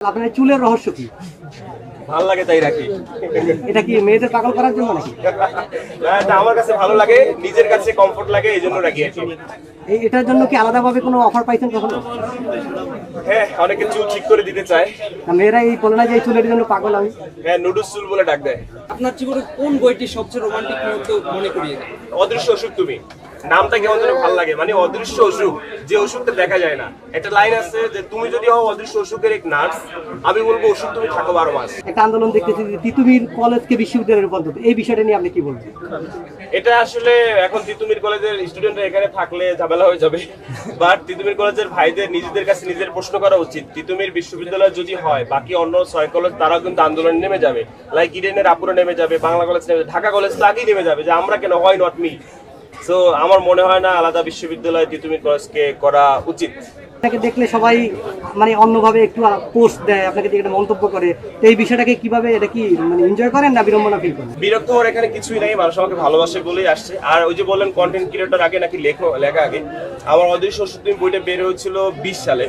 আপনার চুলের রহস্য কি? ভালো লাগে তাই রাখি। এটা কি মেয়েদের পাগল করার জন্য নাকি? না, এটা আমার কাছে ভালো লাগে নিজের কাছে কমফোর্ট লাগে এই জন্য রাখি এই এটার জন্য কি আলাদাভাবে কোনো অফার পাইছেন কখনো? হ্যাঁ অনেকে চুল ঠিক করে দিতে চায়। মেয়েরা এই বলে না যে এই চুলের জন্য পাগল আমি। হ্যাঁ নুডলস চুল বলে ডাক দেয়। আপনার জীবনে কোন বইটি সবচেয়ে রোমান্টিক মুহূর্ত মনে করিয়ে দেয়? অদৃশ্য অসুখ তুমি। নামটা কেমন যেন ভালো লাগে। মানে অদৃশ্য অসুখ যে অসুখটা দেখা যায় না। একটা লাইন আছে যে তুমি যদি হও অদৃশ্য অসুখের এক নার্স আমি বলব ওষুধ তুমি থাকো বারো মাস। একটা আন্দোলন দেখতেছি যে তিতুমির কলেজকে বিশ্ববিদ্যালয়ে রূপান্তর। এই বিষয়টা নিয়ে আপনি কি বলবেন? এটা আসলে এখন তিতুমির কলেজের স্টুডেন্টরা এখানে থাকলে ঝামেলা হয়ে যাবে। বাট তিতুমির কলেজের ভাইদের নিজেদের কাছে নিজের প্রশ্ন করা উচিত। তিতুমির বিশ্ববিদ্যালয় যদি হয় বাকি অন্য ছয় কলেজ তারাও কিন্তু আন্দোলন নেমে যাবে। লাইক ইডেনের আপুরা নেমে যাবে বাংলা কলেজ নেমে যাবে, ঢাকা কলেজ তো আগেই নেমে যাবে যে আমরা কেন? হয় নট মি সো আমার মনে হয় না আলাদা বিশ্ববিদ্যালয় তিতুমির কলেজকে করা উচিত। আপনাকে দেখলে সবাই মানে অন্যভাবে একটু পোস্ট দেয় আপনাকে একটা মন্তব্য করে। তো এই বিষয়টাকে কীভাবে এটা কি মানে এনজয় করেন না বিড়ম্বনা ফিল করেন? বিরক্ত হওয়ার এখানে কিছুই নাই মানুষ আমাকে ভালোবাসে বলেই আসছে। আর ওই যে বললেন কন্টেন্ট ক্রিয়েটর আগে নাকি লেখো লেখা আগে। আমার অদৃশ্য সত্যি বইটা বের হয়েছিল বিশ সালে।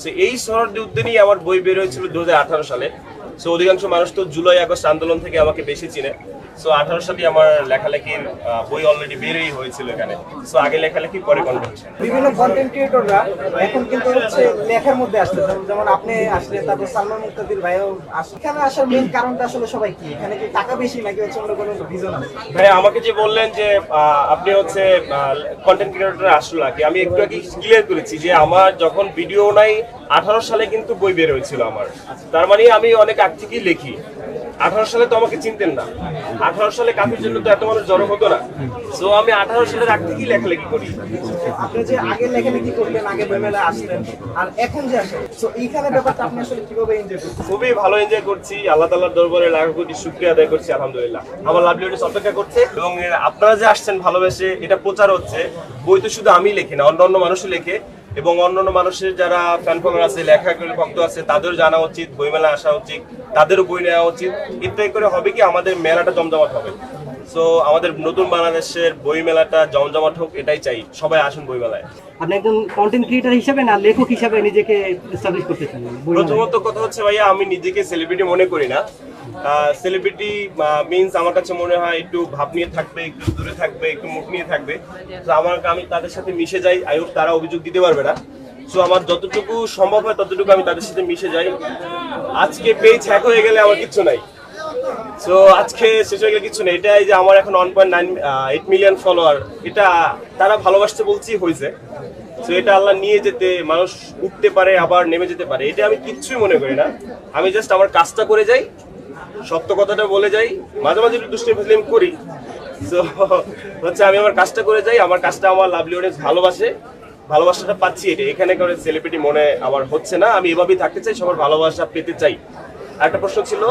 সো এই শরৎ উদ্দিনই আমার বই বের হয়েছিল দু হাজার আঠারো সালে। সো অধিকাংশ মানুষ তো জুলাই আগস্ট আন্দোলন থেকে আমাকে বেশি চিনে। সো আঠারো সালে আমার লেখালেখির বই অলরেডি বেরই হয়েছিল এখানে। সো আগে লেখালেখি পরে বিভিন্ন কন্টেন্ট ক্রিয়েটররা এখন কিন্তু হচ্ছে লেখার মধ্যে আসছে। যেমন- আপনি আসলেন তারপর সালমান মুক্তাদির ভাইও আসলে এখানে আসার মেন কারণটা আসলে সবাই কি? এখানে কি টাকা বেশি নাকি হচ্ছে অন্য কোনো রিজন আছে? ভাই আমাকে যে বললেন যে আপনি হচ্ছে কন্টেন্ট ক্রিয়েটর আসলো নাকি আমি একটু আগে ক্লিয়ার করেছি যে আমার যখন ভিডিও নাই আঠারো সালে কিন্তু বই বের হয়েছিল আমার। তার মানে আমি অনেক আগ থেকেই লিখি। আঠারো সালে তো আমাকে চিনতেন না। আঠারো সালে কাফির জন্য তো এত মানুষ জড়ো হতো না। সো আমি আঠারো সালের আগ থেকেই লেখালেখি করি। আপনি যে আগে লেখালেখি করতেন আগে বইমেলা আসলেন আর এখন যে আসেন তো এইখানে ব্যাপারটা আপনি আসলে কীভাবে এনজয় করতেন খুবই ভালো এনজয় করছি। আল্লাহ তাল্লাহর দরবারে লাখো কোটি শুক্রিয়া আদায় করছি আলহামদুলিল্লাহ। আমার লাভলি অপেক্ষা করছে এবং আপনারা যে আসছেন ভালোবেসে এটা প্রচার হচ্ছে। বই তো শুধু আমি লিখি না অন্য অন্য মানুষও লেখে। এবং অন্যান্য মানুষের যারা ফ্যান ফলোয়ার আছে লেখা ভক্ত আছে, তাদেরও জানা উচিত বইমেলা আসা উচিত, তাদেরও বই নেওয়া উচিত। ইত্যাদি করে হবে কি? আমাদের মেলাটা জমজমাট হবে। সো আমাদের নতুন বাংলাদেশের বই মেলাটা জমজমাট হোক এটাই চাই। সবাই আসুন বই মেলায় আপনি একজন কন্টেন্ট ক্রিয়েটার হিসেবে না লেখক হিসেবে নিজেকে এস্টাবলিশ করতে চান প্রথমত কথা হচ্ছে ভাইয়া আমি নিজেকে সেলিব্রিটি মনে করি না। সেলিব্রিটি মিন্স আমার কাছে মনে হয় একটু ভাব নিয়ে থাকবে একটু দূরে থাকবে একটু মুখ নিয়ে থাকবে। তো আমার আমি তাদের সাথে মিশে যাই আই হোপ তারা অভিযোগ দিতে পারবে না। সো আমার যতটুকু সম্ভব হয় ততটুকু আমি তাদের সাথে মিশে যাই। আজকে পেজ হ্যাক হয়ে গেলে আমার কিচ্ছু নাই। সো আজকে শেষ কিছু নেই। এটাই যে আমার এখন one point nine eight million follower এটা তারা ভালোবাসতে বলছি হয়েছে। তো এটা আল্লাহ নিয়ে যেতে, মানুষ উঠতে পারে, আবার নেমে যেতে পারে। এটা আমি কিচ্ছুই মনে করি না। আমি জাস্ট আমার কাজটা করে যাই, সত্য কথাটা বলে যাই, মাঝে মাঝে একটু দুষ্টি করি। তো হচ্ছে আমি আমার কাজটা করে যাই, আমার কাজটা আমার লাভলি অডিয়েন্স ভালোবাসে। ভালোবাসাটা পাচ্ছি এটা এখানে করে সেলিব্রিটি মনে আমার হচ্ছে না। আমি এভাবেই থাকতে চাই, সবার ভালোবাসা পেতে চাই। একটা প্রশ্ন ছিল